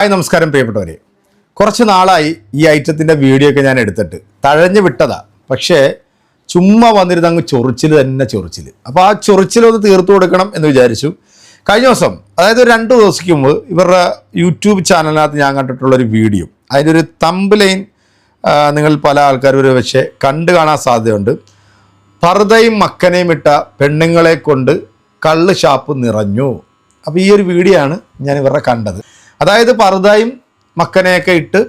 Hi നമസ്കാരം പ്രിയപ്പെട്ടവരെ. കുറച്ച് നാളായി ഈ ഐറ്റത്തിന്റെ വീഡിയോ ഒക്കെ ഞാൻ എടുത്തിട്ട്. തഴഞ്ഞു വിട്ടതാ. പക്ഷേ ചുമ്മാ വന്നിരുന്ന് അങ്ങ് ചൊറിച്ചിൽ തന്നെ ചൊറിച്ചിൽ അപ്പോൾ ആ ചൊറിച്ചിലൊന്ന് തീർത്തു കൊടുക്കണം എന്ന് വിചാരിച്ചു. കഴിഞ്ഞ ദിവസം അതായത് ഒരു രണ്ട് ദിവസത്തേക്ക് മുമ്പ് ഇവരുടെ യൂട്യൂബ് ചാനലിനകത്ത് ഞാൻ കണ്ടിട്ടുള്ളൊരു വീഡിയോ അതിന്റെ ഒരു തമ്പ് ലൈൻ നിങ്ങൾ പല ആൾക്കാരും ഒരു പക്ഷേ കണ്ടു കാണാൻ സാധ്യതയുണ്ട്. പർദ്ദയും മക്കനെയും ഇട്ട പെണ്ണുങ്ങളെ കൊണ്ട് കള്ള് ഷാപ്പ് നിറഞ്ഞു. അപ്പോൾ ഈ ഒരു വീഡിയോ ആണ് ഞാൻ ഇവരുടെ കണ്ടത്. അതായത് പർദ്ദയും മക്കനെയൊക്കെ ഇട്ട്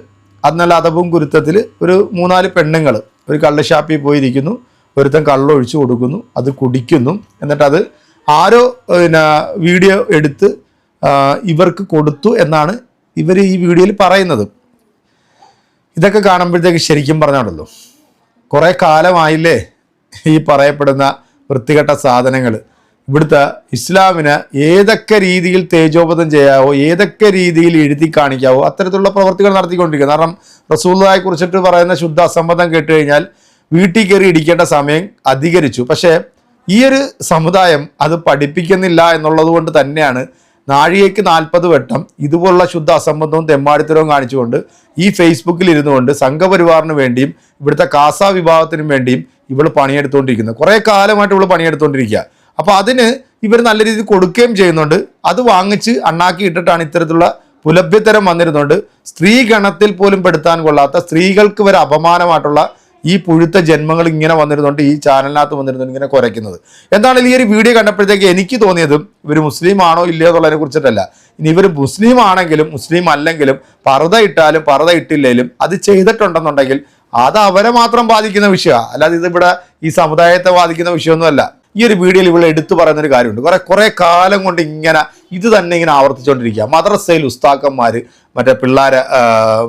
അന്നല്ല അതവും കുരുത്തത്തിൽ ഒരു മൂന്നാൽ പെണ്ണുങ്ങൾ ഒരു കള്ള് ഷാപ്പിൽ പോയിരിക്കുന്നു. ഒരുത്തൻ കള്ളൊഴിച്ചു കൊടുക്കുന്നു. അത് കുടിക്കുന്നു. എന്നിട്ട് അത് ആരോ പിന്നെ വീഡിയോ എടുത്ത് ഇവർക്ക് കൊടുത്തു എന്നാണ് ഇവർ ഈ വീഡിയോയിൽ പറയുന്നത്. ഇതൊക്കെ കാണുമ്പോഴത്തേക്ക് ശരിക്കും പറഞ്ഞാണല്ലോ. കുറേ കാലമായില്ലേ ഈ പറയപ്പെടുന്ന വൃത്തികെട്ട സാധനങ്ങൾ ഇവിടുത്തെ ഇസ്ലാമിന് ഏതൊക്കെ രീതിയിൽ തേജോപതം ചെയ്യാവോ ഏതൊക്കെ രീതിയിൽ എഴുതി കാണിക്കാവോ അത്തരത്തിലുള്ള പ്രവർത്തികൾ നടത്തിക്കൊണ്ടിരിക്കുക കാരണം റസൂള്ളയെ കുറിച്ചിട്ട് പറയുന്ന ശുദ്ധ അസംബന്ധം കേട്ട് കഴിഞ്ഞാൽ വീട്ടിൽ കയറി ഇടിക്കേണ്ട സമയം അധികരിച്ചു. പക്ഷേ ഈ ഒരു സമുദായം അത് പഠിപ്പിക്കുന്നില്ല എന്നുള്ളത് കൊണ്ട് തന്നെയാണ് നാഴികയ്ക്ക് നാൽപ്പത് വട്ടം ഇതുപോലുള്ള ശുദ്ധ അസംബന്ധവും തെമ്മാടിത്തരവും കാണിച്ചുകൊണ്ട് ഈ ഫേസ്ബുക്കിൽ ഇരുന്നുകൊണ്ട് സംഘപരിവാറിന് വേണ്ടിയും ഇവിടുത്തെ കാസ വിഭാഗത്തിനും വേണ്ടിയും ഇവൾ പണിയെടുത്തുകൊണ്ടിരിക്കുന്നത് കുറേ കാലമായിട്ട് ഇവൾ പണിയെടുത്തുകൊണ്ടിരിക്കുക അപ്പോൾ അതിന് ഇവർ നല്ല രീതിയിൽ കൊടുക്കുകയും ചെയ്യുന്നുണ്ട്. അത് വാങ്ങിച്ച് അണ്ണാക്കി ഇട്ടിട്ടാണ് ഇത്തരത്തിലുള്ള പുലഭ്യത്തരം വന്നിരുന്നുണ്ട്. സ്ത്രീഗണത്തിൽ പോലും പെടുത്താൻ കൊള്ളാത്ത സ്ത്രീകൾക്ക് വരെ അപമാനമായിട്ടുള്ള ഈ പുഴുത്ത ജന്മങ്ങൾ ഇങ്ങനെ വന്നിരുന്നുണ്ട് ഈ ചാനലിനകത്ത് വന്നിരുന്നുണ്ട് ഇങ്ങനെ കുരയ്ക്കുന്നത് എന്താണ് ഈ ഒരു വീഡിയോ കണ്ടപ്പോഴത്തേക്ക് എനിക്ക് തോന്നിയതും ഇവർ മുസ്ലിം ആണോ ഇല്ലയോ എന്നുള്ളതിനെ കുറിച്ചിട്ടല്ല. ഇനി ഇവർ മുസ്ലിം ആണെങ്കിലും മുസ്ലിം അല്ലെങ്കിലും പർദ്ദ ഇട്ടാലും പർദ്ദ ഇട്ടില്ലെങ്കിലും അത് ചെയ്തിട്ടുണ്ടെന്നുണ്ടെങ്കിൽ അത് അവരെ മാത്രം ബാധിക്കുന്ന വിഷയമാണ് അല്ലാതെ ഇത് ഇവിടെ ഈ സമുദായത്തെ ബാധിക്കുന്ന വിഷയമൊന്നുമല്ല. ഈ ഒരു വീഡിയോയിൽ ഇവിടെ എടുത്തു പറയുന്നൊരു കാര്യമുണ്ട്. കുറേ കുറേ കാലം കൊണ്ട് ഇങ്ങനെ ഇത് തന്നെ ഇങ്ങനെ ആവർത്തിച്ചുകൊണ്ടിരിക്കുക മദ്രസയിൽ ഉസ്താക്കന്മാർ മറ്റേ പിള്ളേരെ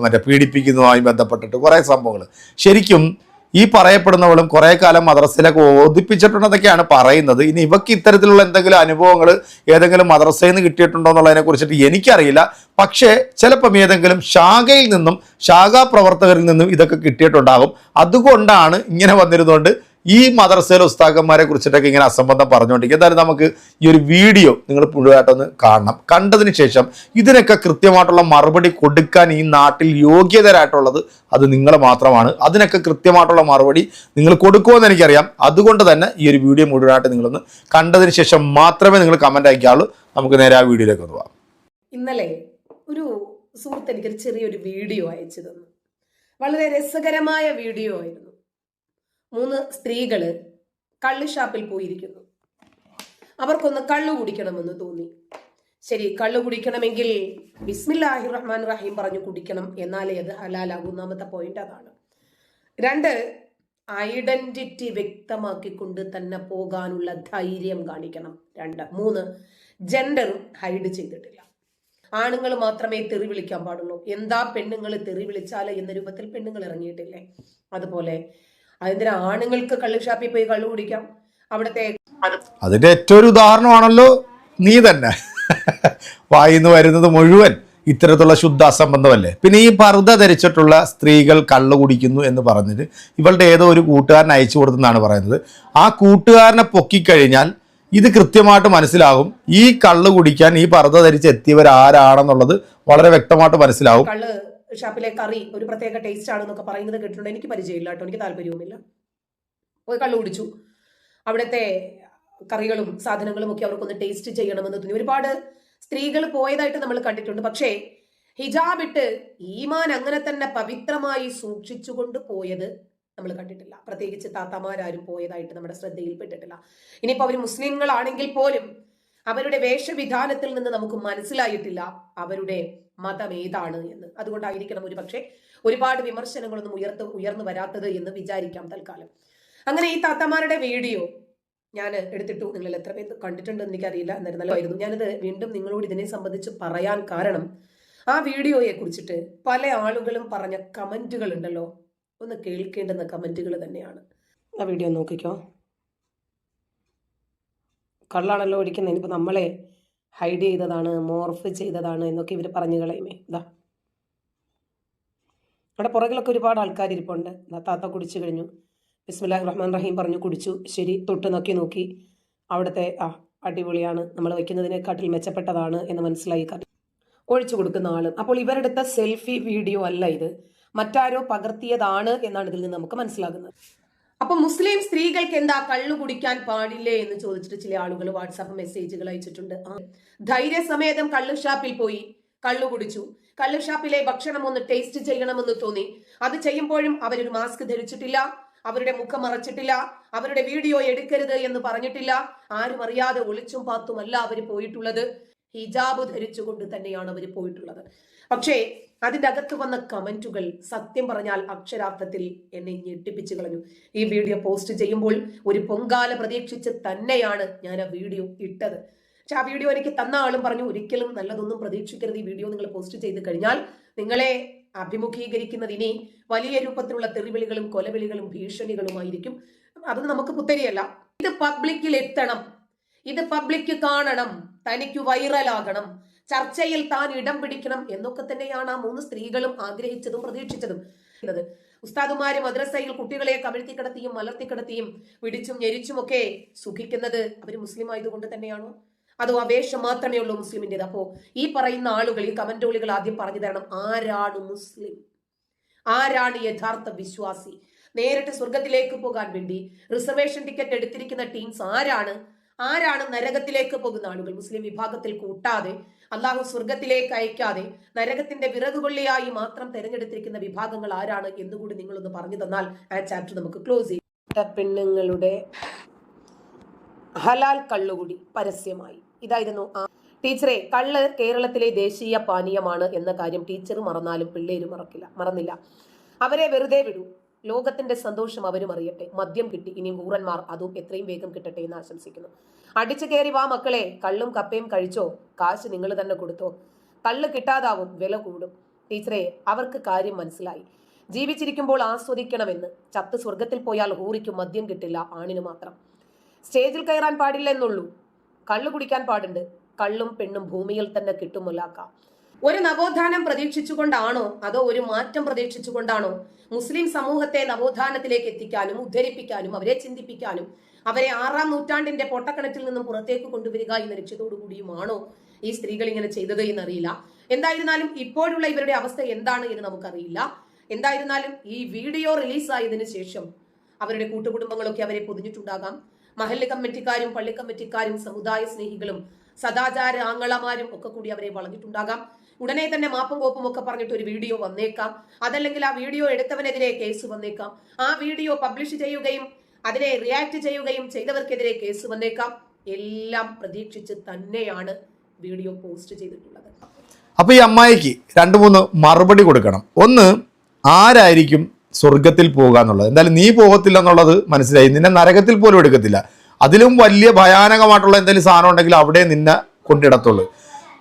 മറ്റേ പീഡിപ്പിക്കുന്നതുമായി ബന്ധപ്പെട്ടിട്ട് കുറേ സംഭവങ്ങൾ ശരിക്കും ഈ പറയപ്പെടുന്നവളും കുറേ കാലം മദ്രസയിലൊക്കെ ഓതിപ്പിച്ചിട്ടുണ്ടെന്നൊക്കെയാണ് പറയുന്നത്. ഇനി ഇവക്ക് ഇത്തരത്തിലുള്ള എന്തെങ്കിലും അനുഭവങ്ങൾ ഏതെങ്കിലും മദ്രസയിൽ നിന്ന് കിട്ടിയിട്ടുണ്ടോ എന്നുള്ളതിനെ കുറിച്ചിട്ട് എനിക്കറിയില്ല. പക്ഷേ ചിലപ്പം ഏതെങ്കിലും ശാഖയിൽ നിന്നും ശാഖാ പ്രവർത്തകരിൽ നിന്നും ഇതൊക്കെ കിട്ടിയിട്ടുണ്ടാകും. അതുകൊണ്ടാണ് ഇങ്ങനെ വന്നിരുന്നുകൊണ്ട് ഈ മദർസയിലെ ഉസ്താക്കന്മാരെ കുറിച്ചിട്ടൊക്കെ ഇങ്ങനെ അസംബന്ധം പറഞ്ഞുകൊണ്ടിരിക്കും എന്തായാലും നമുക്ക് ഈ ഒരു വീഡിയോ നിങ്ങൾ മുഴുവനായിട്ടൊന്ന് കാണണം. കണ്ടതിന് ശേഷം ഇതിനൊക്കെ കൃത്യമായിട്ടുള്ള മറുപടി കൊടുക്കാൻ ഈ നാട്ടിൽ യോഗ്യതരായിട്ടുള്ളത് അത് നിങ്ങൾ മാത്രമാണ്. അതിനൊക്കെ കൃത്യമായിട്ടുള്ള മറുപടി നിങ്ങൾ കൊടുക്കുമെന്ന് എനിക്കറിയാം. അതുകൊണ്ട് തന്നെ ഈ ഒരു വീഡിയോ മുഴുവനായിട്ട് നിങ്ങളൊന്ന് കണ്ടതിന് ശേഷം മാത്രമേ നിങ്ങൾ കമന്റ് അയക്കാവുള്ളൂ. നമുക്ക് നേരെ ആ വീഡിയോയിലേക്ക് ഒന്ന് പോകാം ഇന്നലെ ഒരു സുഹൃത്ത് എനിക്കൊരു ചെറിയൊരു വീഡിയോ അയച്ചു തന്നു. വളരെ രസകരമായ വീഡിയോ ആയിരുന്നു. മൂന്ന് സ്ത്രീകൾ കള്ള് ഷാപ്പിൽ പോയിരിക്കുന്നു. അവർക്കൊന്ന് കള്ളു കുടിക്കണമെന്ന് തോന്നി. ശരി കള്ളു കുടിക്കണമെങ്കിൽ ബിസ്മില്ലാഹി റഹ്മാൻ റഹീം പറഞ്ഞു കുടിക്കണം എന്നാലേ അത് ഹലാലാകൂ. ഒന്നാമത്തെ പോയിന്റ് അതാണ്. രണ്ട് ഐഡന്റിറ്റി വ്യക്തമാക്കിക്കൊണ്ട് തന്നെ പോകാനുള്ള ധൈര്യം കാണിക്കണം. രണ്ട് മൂന്ന് ജെൻഡറും ഹൈഡ് ചെയ്തിട്ടില്ല. ആണുങ്ങൾ മാത്രമേ തെറി വിളിക്കാൻ പാടുള്ളൂ. എന്താ പെണ്ണുങ്ങൾ തെറി വിളിച്ചാൽ എന്ന രൂപത്തിൽ പെണ്ണുങ്ങൾ ഇറങ്ങിയിട്ടില്ലേ? അതുപോലെ അതിന് ആണുങ്ങൾക്ക് കള്ളു ഷാപ്പിൽ പോയി കള്ളു കുടിക്കാം. അവിടുത്തെ അതിന്റെ ഏറ്റവും ഒരു ഉദാഹരണമാണല്ലോ നീ തന്നെ. വായിന്ന് വരുന്നത് മുഴുവൻ ഇത്തരത്തിലുള്ള ശുദ്ധ അസംബന്ധമല്ലേ പിന്നെ ഈ പർദ്ദ ധരിച്ചിട്ടുള്ള സ്ത്രീകൾ കള്ളു കുടിക്കുന്നു എന്ന് പറഞ്ഞിട്ട് ഇവളുടെ ഏതോ ഒരു കൂട്ടുകാരൻ അയച്ചു കൊടുത്തെന്നാണ് പറയുന്നത്. ആ കൂട്ടുകാരനെ പൊക്കിക്കഴിഞ്ഞാൽ ഇത് കൃത്യമായിട്ട് മനസ്സിലാകും. ഈ കള്ളു കുടിക്കാൻ ഈ പർദ്ദ ധരിച്ച് എത്തിയവരാരാണെന്നുള്ളത് വളരെ വ്യക്തമായിട്ട് മനസ്സിലാവും ഷാപ്പിലെ കറി ഒരു പ്രത്യേക ടേസ്റ്റ് ആണെന്നൊക്കെ പറയുന്നത് കേട്ടിട്ടുണ്ട്. എനിക്ക് പരിചയമില്ല കേട്ടോ. എനിക്ക് താല്പര്യവുമില്ല. പോയി കള്ളു കുടിച്ചു. അവിടുത്തെ കറികളും സാധനങ്ങളും ഒക്കെ അവർക്കൊന്ന് ടേസ്റ്റ് ചെയ്യണമെന്ന് തോന്നി. ഒരുപാട് സ്ത്രീകൾ പോയതായിട്ട് നമ്മൾ കണ്ടിട്ടുണ്ട്. പക്ഷേ ഹിജാബ് ഇട്ട് ഈമാൻ അങ്ങനെ തന്നെ പവിത്രമായി സൂക്ഷിച്ചുകൊണ്ട് പോയത് നമ്മൾ കണ്ടിട്ടില്ല. പ്രത്യേകിച്ച് താത്തമാരാരും പോയതായിട്ട് നമ്മുടെ ശ്രദ്ധയിൽപ്പെട്ടിട്ടില്ല. ഇനിയിപ്പോൾ അവർ മുസ്ലിങ്ങളാണെങ്കിൽ പോലും അവരുടെ വേഷവിധാനത്തിൽ നിന്ന് നമുക്ക് മനസ്സിലായിട്ടില്ല അവരുടെ മതം ഏതാണ് എന്ന്. അതുകൊണ്ടായിരിക്കണം ഒരു പക്ഷേ ഒരുപാട് വിമർശനങ്ങളൊന്നും ഉയർത്ത് ഉയർന്നു വരാത്തത് എന്ന് വിചാരിക്കാം തൽക്കാലം. അങ്ങനെ ഈ താത്തമാരുടെ വീഡിയോ ഞാൻ എടുത്തിട്ടു. നിങ്ങൾ എത്ര പേര് കണ്ടിട്ടുണ്ടെന്ന് എനിക്കറിയില്ല. എന്നിരുന്നാലായിരുന്നു ഞാനത് വീണ്ടും നിങ്ങളോട് ഇതിനെ സംബന്ധിച്ച് പറയാൻ കാരണം ആ വീഡിയോയെ കുറിച്ചിട്ട് പല ആളുകളും പറഞ്ഞ കമന്റുകൾ ഉണ്ടല്ലോ. ഒന്ന് കേൾക്കേണ്ടുന്ന കമന്റുകൾ തന്നെയാണ്. ആ വീഡിയോ നോക്കിക്കോ. കള്ളാണല്ലോ ഒഴിക്കുന്നത് ഇനിയിപ്പോൾ നമ്മളെ ഹൈഡ് ചെയ്തതാണ് മോർഫ് ചെയ്തതാണ് എന്നൊക്കെ ഇവർ പറഞ്ഞു കളയുമേ. ഇതാ അവിടെ പുറകിലൊക്കെ ഒരുപാട് ആൾക്കാർ ഇരിപ്പുണ്ട്. താത്ത കുടിച്ചു കഴിഞ്ഞു. ബിസ്മില്ലാഹി റഹ്മാൻ റഹീം പറഞ്ഞു കുടിച്ചു. ശരി തൊട്ട് നോക്കി നോക്കി. അവിടുത്തെ ആ അടിപൊളിയാണ്. നമ്മൾ വയ്ക്കുന്നതിനെക്കാട്ടിൽ മെച്ചപ്പെട്ടതാണ് എന്ന് മനസ്സിലായി ഒഴിച്ചു കൊടുക്കുന്ന ആൾ. അപ്പോൾ ഇവരെടുത്ത സെൽഫി വീഡിയോ അല്ല ഇത്. മറ്റാരോ പകർത്തിയതാണ് എന്നാണ് ഇതിൽ നിന്ന് നമുക്ക് മനസ്സിലാകുന്നത്. അപ്പൊ മുസ്ലിം സ്ത്രീകൾക്ക് എന്താ കള്ളു കുടിക്കാൻ പാടില്ലേ എന്ന് ചോദിച്ചിട്ട് ചില ആളുകൾ വാട്സാപ്പ് മെസ്സേജുകൾ അയച്ചിട്ടുണ്ട്. ധൈര്യ ധൈര്യസമേതം കള്ളു ഷാപ്പിൽ പോയി കള്ളു കുടിച്ചു. കള്ളു ഷാപ്പിലെ ഭക്ഷണം ഒന്ന് ടേസ്റ്റ് ചെയ്യണമെന്ന് തോന്നി. അത് ചെയ്യുമ്പോഴും അവരൊരു മാസ്ക് ധരിച്ചിട്ടില്ല അവരുടെ മുഖം മറച്ചിട്ടില്ല അവരുടെ വീഡിയോ എടുക്കരുത് എന്ന് പറഞ്ഞിട്ടില്ല. ആരും അറിയാതെ ഒളിച്ചും പാത്തുമല്ല അവർ പോയിട്ടുള്ളത്. ഹിജാബ് ധരിച്ചുകൊണ്ട് തന്നെയാണ് അവർ പോയിട്ടുള്ളത്. പക്ഷേ അതിന്റെ അകത്ത് വന്ന കമന്റുകൾ സത്യം പറഞ്ഞാൽ അക്ഷരാർത്ഥത്തിൽ എന്നെ ഞെട്ടിപ്പിച്ചു കളഞ്ഞു. ഈ വീഡിയോ പോസ്റ്റ് ചെയ്യുമ്പോൾ ഒരു പൊങ്കാല പ്രതീക്ഷിച്ച് തന്നെയാണ് ഞാൻ ആ വീഡിയോ ഇട്ടത്. പക്ഷെ ആ വീഡിയോ എനിക്ക് തന്ന ആളും പറഞ്ഞു ഒരിക്കലും നല്ലതൊന്നും പ്രതീക്ഷിക്കരുത് ഈ വീഡിയോ നിങ്ങൾ പോസ്റ്റ് ചെയ്ത് കഴിഞ്ഞാൽ നിങ്ങളെ അഭിമുഖീകരിക്കുന്നതിനെ വലിയ രൂപത്തിലുള്ള തെറിവിളികളും കൊലവിളികളും ഭീഷണികളുമായിരിക്കും. അത് നമുക്ക് പുത്തരിയല്ല. ഇത് പബ്ലിക്കിൽ എത്തണം. ഇത് പബ്ലിക് കാണണം. തനിക്ക് വൈറലാകണം. ചർച്ചയിൽ താൻ ഇടം പിടിക്കണം എന്നൊക്കെ തന്നെയാണ് ആ മൂന്ന് സ്ത്രീകളും ആഗ്രഹിച്ചതും പ്രതീക്ഷിച്ചതും. ഉസ്താദുമാര് മദ്രസയിൽ കുട്ടികളെ കമിഴ്ത്തി കിടത്തിയും മലർത്തി കിടത്തിയും പിടിച്ചും ഞെരിച്ചും ഒക്കെ സുഖിക്കുന്നത് അവർ മുസ്ലിം ആയതുകൊണ്ട് തന്നെയാണോ? അതോ അപേക്ഷ മാത്രമേ ഉള്ളൂ മുസ്ലിമിന്റെത് അപ്പോ ഈ പറയുന്ന ആളുകൾ ഈ കമന്റോളികൾ ആദ്യം പറഞ്ഞു തരണം. ആരാണ് മുസ്ലിം? ആരാണ് യഥാർത്ഥ വിശ്വാസി? നേരിട്ട് സ്വർഗത്തിലേക്ക് പോകാൻ വേണ്ടി റിസർവേഷൻ ടിക്കറ്റ് എടുത്തിരിക്കുന്ന ടീംസ് ആരാണ്? ആരാണ് നരകത്തിലേക്ക് പോകുന്ന ആളുകൾ? മുസ്ലിം വിഭാഗത്തിൽ കൂട്ടാതെ അള്ളാഹു സ്വർഗത്തിലേക്ക് അയക്കാതെ നരകത്തിന്റെ വിറകുകൊള്ളിയായി മാത്രം തിരഞ്ഞെടുത്തിരിക്കുന്ന വിഭാഗങ്ങൾ ആരാണ് എന്നുകൂടി നിങ്ങളൊന്ന് പറഞ്ഞു തന്നാൽ ആ ചാപ്റ്റർ നമുക്ക് ക്ലോസ് ചെയ്യാം. പെണ്ണുങ്ങളുടെ ഹലാൽ കള്ളുകൂടി പരസ്യമായി. ഇതായിരുന്നു ആ ടീച്ചറെ കള്ള് കേരളത്തിലെ ദേശീയ പാനീയമാണ് എന്ന കാര്യം ടീച്ചർ മറന്നാലും പിള്ളേരും മറക്കില്ല മറന്നില്ല. അവരെ വെറുതെ വിടൂ. ലോകത്തിന്റെ സന്തോഷം അവരും അറിയട്ടെ. മദ്യം കിട്ടി. ഇനി ഊറന്മാർ അതും എത്രയും വേഗം കിട്ടട്ടെ എന്ന് ആശംസിക്കുന്നു. അടിച്ചു കയറി വാ മക്കളെ. കള്ളും കപ്പയും കഴിച്ചോ? കാശ് നിങ്ങൾ തന്നെ കൊടുത്തോ? കള്ള് കിട്ടാതാവും. വില കൂടും. ടീച്ചറെ അവർക്ക് കാര്യം മനസ്സിലായി. ജീവിച്ചിരിക്കുമ്പോൾ ആസ്വദിക്കണമെന്ന്. ചത്ത് സ്വർഗത്തിൽ പോയാൽ ഹൂറിക്കും മദ്യം കിട്ടില്ല. ആണിന് മാത്രം. സ്റ്റേജിൽ കയറാൻ പാടില്ല എന്നുള്ളൂ കള്ളു കുടിക്കാൻ പാടുണ്ട്. കള്ളും പെണ്ണും ഭൂമിയിൽ തന്നെ കിട്ടുമല്ലാക്ക ഒരു നവോത്ഥാനം പ്രതീക്ഷിച്ചുകൊണ്ടാണോ? അതോ ഒരു മാറ്റം പ്രതീക്ഷിച്ചുകൊണ്ടാണോ? മുസ്ലിം സമൂഹത്തെ നവോത്ഥാനത്തിലേക്ക് എത്തിക്കാനും ഉദ്ധരിപ്പിക്കാനും അവരെ ചിന്തിപ്പിക്കാനും അവരെ ആറാം നൂറ്റാണ്ടിന്റെ പൊട്ടക്കണറ്റിൽ നിന്നും പുറത്തേക്ക് കൊണ്ടുവരിക എന്ന ലക്ഷ്യത്തോടു കൂടിയുമാണോ ഈ സ്ത്രീകൾ ഇങ്ങനെ ചെയ്തത് എന്നറിയില്ല. എന്തായിരുന്നാലും ഇപ്പോഴുള്ള ഇവരുടെ അവസ്ഥ എന്താണ് എന്ന് നമുക്കറിയില്ല. എന്തായിരുന്നാലും ഈ വീഡിയോ റിലീസായതിനു ശേഷം അവരുടെ കൂട്ടുകുടുംബങ്ങളൊക്കെ അവരെ പൊതിഞ്ഞിട്ടുണ്ടാകാം. മഹല്ല് കമ്മിറ്റിക്കാരും പള്ളി കമ്മിറ്റിക്കാരും സമുദായ സ്നേഹികളും സദാചാര ആങ്ങളമാരും ഒക്കെ കൂടി അവരെ വളഞ്ഞിട്ടുണ്ടാകാം. ഉടനെ തന്നെ മാപ്പും കോപ്പും ഒക്കെ പറഞ്ഞിട്ട് ഒരു വീഡിയോ വന്നേക്കാം. അതല്ലെങ്കിൽ ആ വീഡിയോ എടുത്തവനെതിരെ കേസ് വന്നേക്കാം. ആ വീഡിയോ പബ്ലിഷ് ചെയ്യുകയും അതിനെ റിയാക്ട് ചെയ്യുകയും ചെയ്തവർക്കെതിരെ കേസ് വന്നേക്കാം. എല്ലാം പ്രതീക്ഷിച്ച് തന്നെയാണ് വീഡിയോ പോസ്റ്റ് ചെയ്തിട്ടുള്ളത്. അപ്പൊ ഈ അമ്മായിക്ക് രണ്ട് മൂന്ന് മറുപടി കൊടുക്കണം. ഒന്ന് ആരായിരിക്കും സ്വർഗത്തിൽ പോകുക എന്നുള്ളത്? എന്തായാലും നീ പോകത്തില്ല എന്നുള്ളത് മനസ്സിലായി. നിന്നെ നരകത്തിൽ പോലും എടുക്കത്തില്ല. അതിലും വലിയ ഭയാനകമായിട്ടുള്ള എന്തെങ്കിലും സാധനം ഉണ്ടെങ്കിൽ അവിടെ നിന്നെ കൊണ്ടിടത്തുള്ളൂ.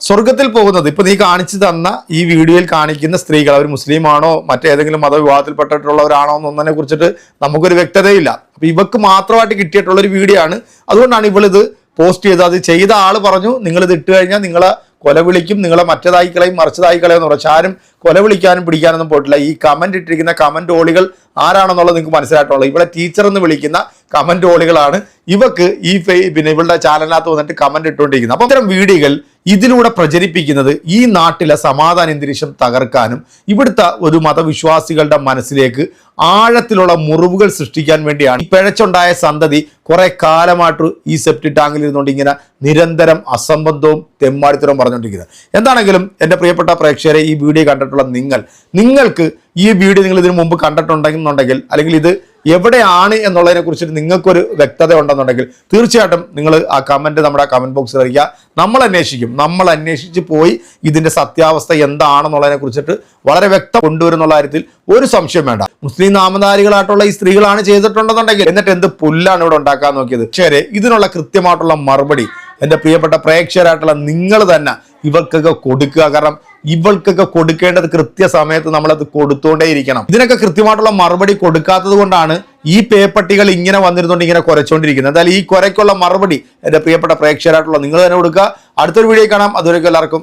സ്വർഗത്തിൽ പോകുന്നത്. ഇപ്പൊ നീ കാണിച്ചു തന്ന ഈ വീഡിയോയിൽ കാണിക്കുന്ന സ്ത്രീകൾ അവർ മുസ്ലിം ആണോ മറ്റേതെങ്കിലും മതവിഭാഗത്തിൽപ്പെട്ടിട്ടുള്ളവരാണോ എന്നതിനെ കുറിച്ചിട്ട് നമുക്കൊരു വ്യക്തതയില്ല. അപ്പൊ ഇവക്ക് മാത്രമായിട്ട് കിട്ടിയിട്ടുള്ള ഒരു വീഡിയോ ആണ്. അതുകൊണ്ടാണ് ഇവളിത് പോസ്റ്റ് ചെയ്തത്. അത് ചെയ്ത ആൾ പറഞ്ഞു നിങ്ങൾ ഇത് ഇട്ട് കഴിഞ്ഞാൽ നിങ്ങളെ കൊല വിളിക്കും നിങ്ങളെ മറ്റേതായി കളയും മറിച്ചതായി കളയും എന്ന് പറഞ്ഞു. ആരും കൊല വിളിക്കാനും പിടിക്കാനൊന്നും പോയിട്ടില്ല. ഈ കമന്റ് ഇട്ടിരിക്കുന്ന കമന്റ് ഓളികൾ ആരാണെന്നുള്ളത് നിങ്ങൾക്ക് മനസ്സിലായിട്ടുള്ളത്. ഇവിടെ ടീച്ചർ എന്ന് വിളിക്കുന്ന കമന്റ് ഓളികളാണ് ഇവക്ക് ഈ ഫേ പിന്നെ ഇവളുടെ ചാനലിനകത്ത് വന്നിട്ട് കമന്റ് ഇട്ടുകൊണ്ടിരിക്കുന്നത്. അപ്പം ഇത്തരം വീഡിയോകൾ ഇതിലൂടെ പ്രചരിപ്പിക്കുന്നത് ഈ നാട്ടിലെ സമാധാന അന്തരീക്ഷം തകർക്കാനും ഇവിടുത്തെ ഒരു മതവിശ്വാസികളുടെ മനസ്സിലേക്ക് ആഴത്തിലുള്ള മുറിവുകൾ സൃഷ്ടിക്കാൻ വേണ്ടിയാണ് ഈ പിഴച്ചുണ്ടായ സന്തതി കുറെ കാലമായിട്ട് ഈ സെപ്റ്റി ടാങ്കിൽ ഇരുന്നുകൊണ്ട് ഇങ്ങനെ നിരന്തരം അസംബന്ധവും തെമ്മാടിത്തരവും പറഞ്ഞുകൊണ്ടിരിക്കുന്നത്. എന്താണെങ്കിലും എന്റെ പ്രിയപ്പെട്ട പ്രേക്ഷകരെ ഈ വീഡിയോ കണ്ടിട്ടുള്ള നിങ്ങൾ നിങ്ങൾക്ക് ഈ വീഡിയോ നിങ്ങൾ ഇതിനു മുമ്പ് കണ്ടിട്ടുണ്ടെന്നുണ്ടെങ്കിൽ അല്ലെങ്കിൽ ഇത് എവിടെയാണ് എന്നുള്ളതിനെ കുറിച്ചിട്ട് നിങ്ങൾക്കൊരു വ്യക്തത ഉണ്ടെന്നുണ്ടെങ്കിൽ തീർച്ചയായിട്ടും നിങ്ങൾ ആ കമന്റ് നമ്മുടെ കമന്റ് ബോക്സിൽ അറിയിക്കുക. നമ്മൾ അന്വേഷിക്കും. നമ്മൾ അന്വേഷിച്ച് പോയി ഇതിന്റെ സത്യാവസ്ഥ എന്താണെന്നുള്ളതിനെ കുറിച്ചിട്ട് വളരെ വ്യക്തം കൊണ്ടുവരുന്നുള്ള കാര്യത്തിൽ ഒരു സംശയം വേണ്ട. മുസ്ലിം നാമധാരികളായിട്ടുള്ള ഈ സ്ത്രീകളാണ് ചെയ്തിട്ടുണ്ടെന്നുണ്ടെങ്കിൽ എന്നിട്ട് എന്ത് പുല്ലാണ് ഇവിടെ ഉണ്ടാക്കാൻ നോക്കിയത്? ശരി ഇതിനുള്ള കൃത്യമായിട്ടുള്ള മറുപടി എന്റെ പ്രിയപ്പെട്ട പ്രേക്ഷകരായിട്ടുള്ള നിങ്ങൾ തന്നെ ഇവർക്കൊക്കെ കൊടുക്കുക. കാരണം ഇവൾക്കൊക്കെ കൊടുക്കേണ്ടത് കൃത്യസമയത്ത് നമ്മളത് കൊടുത്തുകൊണ്ടേയിരിക്കണം ഇതിനൊക്കെ കൃത്യമായിട്ടുള്ള മറുപടി കൊടുക്കാത്തത് കൊണ്ടാണ് ഈ പേപ്പട്ടികൾ ഇങ്ങനെ വന്നിരുന്നുകൊണ്ട് ഇങ്ങനെ കുരച്ചുകൊണ്ടിരിക്കുന്നത് എന്തായാലും ഈ കുരയ്ക്കുള്ള മറുപടി എന്റെ പ്രിയപ്പെട്ട പ്രേക്ഷകരായിട്ടുള്ള നിങ്ങൾ തന്നെ കൊടുക്കുക. അടുത്തൊരു വീഡിയോ കാണാം. അതുവരെയൊക്കെ എല്ലാവർക്കും